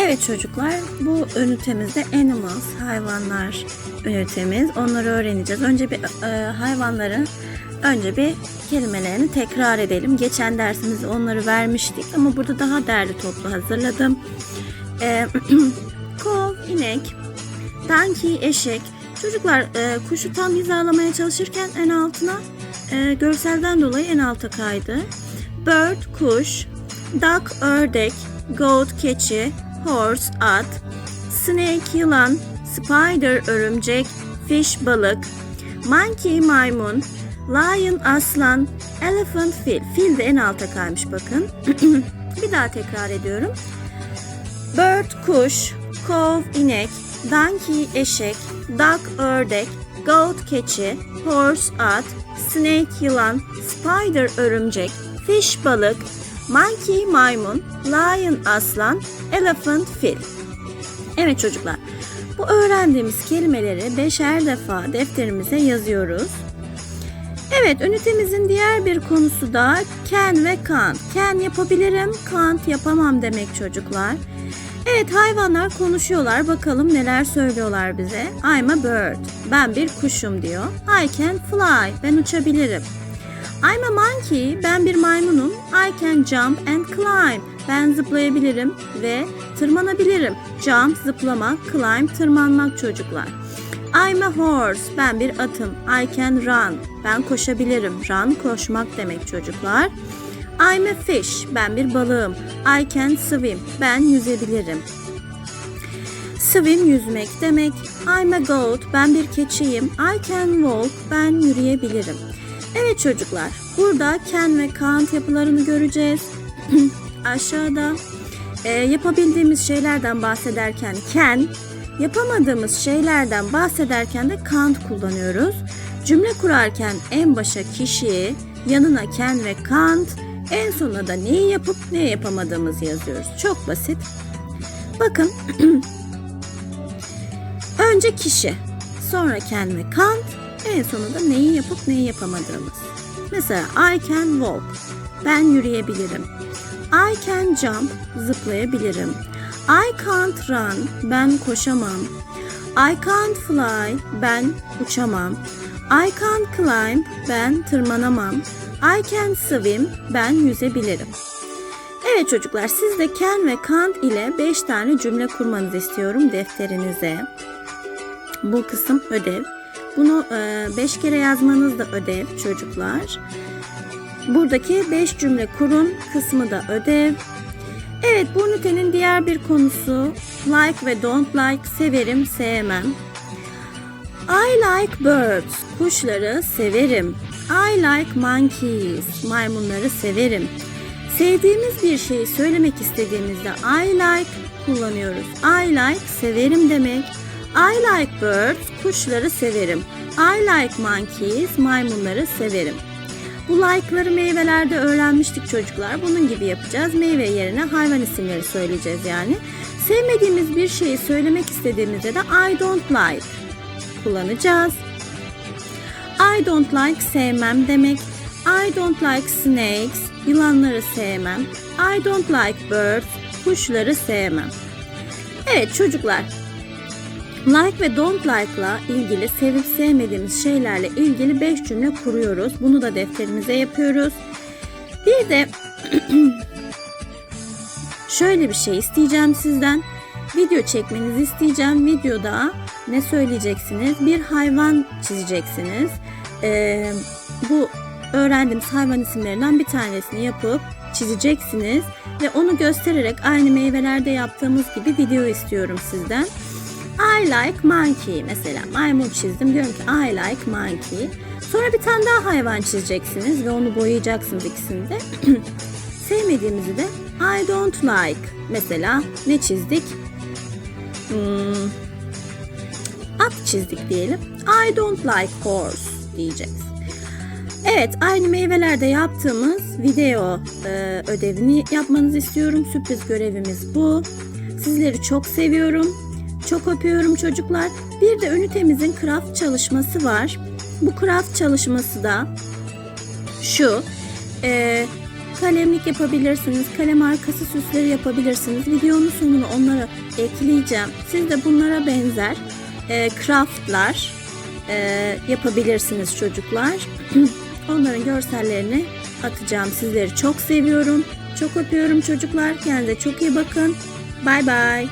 Evet çocuklar bu ünitemizde animals hayvanlar ünitemiz. Onları öğreneceğiz. Önce bir e, hayvanların önce bir kelimelerini tekrar edelim. Geçen dersimizde onları vermiştik ama burada daha derli toplu hazırladım. E, kol, inek, donkey, eşek. Çocuklar e, kuşu tam hizalamaya çalışırken en altına e, görselden dolayı en alta kaydı. Bird, kuş, duck, ördek, goat, keçi, horse, at, snake, yılan, spider, örümcek, fish, balık, monkey, maymun, lion, aslan, elephant, fil. Fil de en alta kaymış bakın. Bir daha tekrar ediyorum. Bird, kuş, kov, inek, donkey, eşek, duck, ördek, goat, keçi, horse, at, snake, yılan, spider, örümcek, fish, balık, monkey, maymun, lion, aslan, elephant, fil. Evet çocuklar, bu öğrendiğimiz kelimeleri beşer defa defterimize yazıyoruz. Evet, ünitemizin diğer bir konusu da can ve can't. Can yapabilirim, can't yapamam demek çocuklar. Evet, hayvanlar konuşuyorlar. Bakalım neler söylüyorlar bize. I'm a bird. Ben bir kuşum diyor. I can fly. Ben uçabilirim. I'm a monkey. Ben bir maymunum. I can jump and climb. Ben zıplayabilirim ve tırmanabilirim. Jump zıplamak, climb tırmanmak çocuklar. I'm a horse. Ben bir atım. I can run. Ben koşabilirim. Run koşmak demek çocuklar. I'm a fish. Ben bir balığım. I can swim. Ben yüzebilirim. Swim yüzmek demek. I'm a goat. Ben bir keçiyim. I can walk. Ben yürüyebilirim. Evet çocuklar, burada can ve can't yapılarını göreceğiz. Aşağıda e, yapabildiğimiz şeylerden bahsederken can, yapamadığımız şeylerden bahsederken de can't kullanıyoruz. Cümle kurarken en başa kişi, yanına can ve can't, en sonuna da neyi yapıp ne yapamadığımızı yazıyoruz. Çok basit. Bakın, önce kişi, sonra can ve can't, en sonunda neyi yapıp neyi yapamadığımız. Mesela I can walk. Ben yürüyebilirim. I can jump. Zıplayabilirim. I can't run. Ben koşamam. I can't fly. Ben uçamam. I can't climb. Ben tırmanamam. I can swim. Ben yüzebilirim. Evet çocuklar siz de can ve can't ile 5 tane cümle kurmanızı istiyorum defterinize. Bu kısım ödev. Bunu 5 kere yazmanız da ödev çocuklar. Buradaki 5 cümle kurun kısmı da ödev. Evet bu ünitenin diğer bir konusu like ve don't like severim sevmem. I like birds kuşları severim. I like monkeys maymunları severim. Sevdiğimiz bir şeyi söylemek istediğimizde I like kullanıyoruz. I like severim demek. I like birds, kuşları severim. I like monkeys, maymunları severim. Bu like'ları meyvelerde öğrenmiştik çocuklar. Bunun gibi yapacağız. Meyve yerine hayvan isimleri söyleyeceğiz yani. Sevmediğimiz bir şeyi söylemek istediğimizde de I don't like kullanacağız. I don't like sevmem demek. I don't like snakes, yılanları sevmem. I don't like birds, kuşları sevmem. Evet çocuklar, Like ve don't like'la ilgili sevip sevmediğimiz şeylerle ilgili 5 cümle kuruyoruz. Bunu da defterimize yapıyoruz. Bir de şöyle bir şey isteyeceğim sizden. Video çekmenizi isteyeceğim. Videoda ne söyleyeceksiniz? Bir hayvan çizeceksiniz. Ee, bu öğrendiğimiz hayvan isimlerinden bir tanesini yapıp çizeceksiniz ve onu göstererek aynı meyvelerde yaptığımız gibi video istiyorum sizden. I like monkey mesela maymun çizdim diyorum ki I like monkey. Sonra bir tane daha hayvan çizeceksiniz ve onu boyayacaksınız ikisini de. Sevmediğimizi de I don't like. Mesela ne çizdik? Hmm, at çizdik diyelim. I don't like horse diyeceğiz. Evet aynı meyvelerde yaptığımız video e, ödevini yapmanızı istiyorum. Sürpriz görevimiz bu. Sizleri çok seviyorum. Çok öpüyorum çocuklar. Bir de ünitemizin craft çalışması var. Bu craft çalışması da şu. E, kalemlik yapabilirsiniz. Kalem arkası süsleri yapabilirsiniz. Videonun sonuna onları ekleyeceğim. Siz de bunlara benzer e, craftlar e, yapabilirsiniz çocuklar. Onların görsellerini atacağım. Sizleri çok seviyorum. Çok öpüyorum çocuklar. Kendinize çok iyi bakın. Bay bay.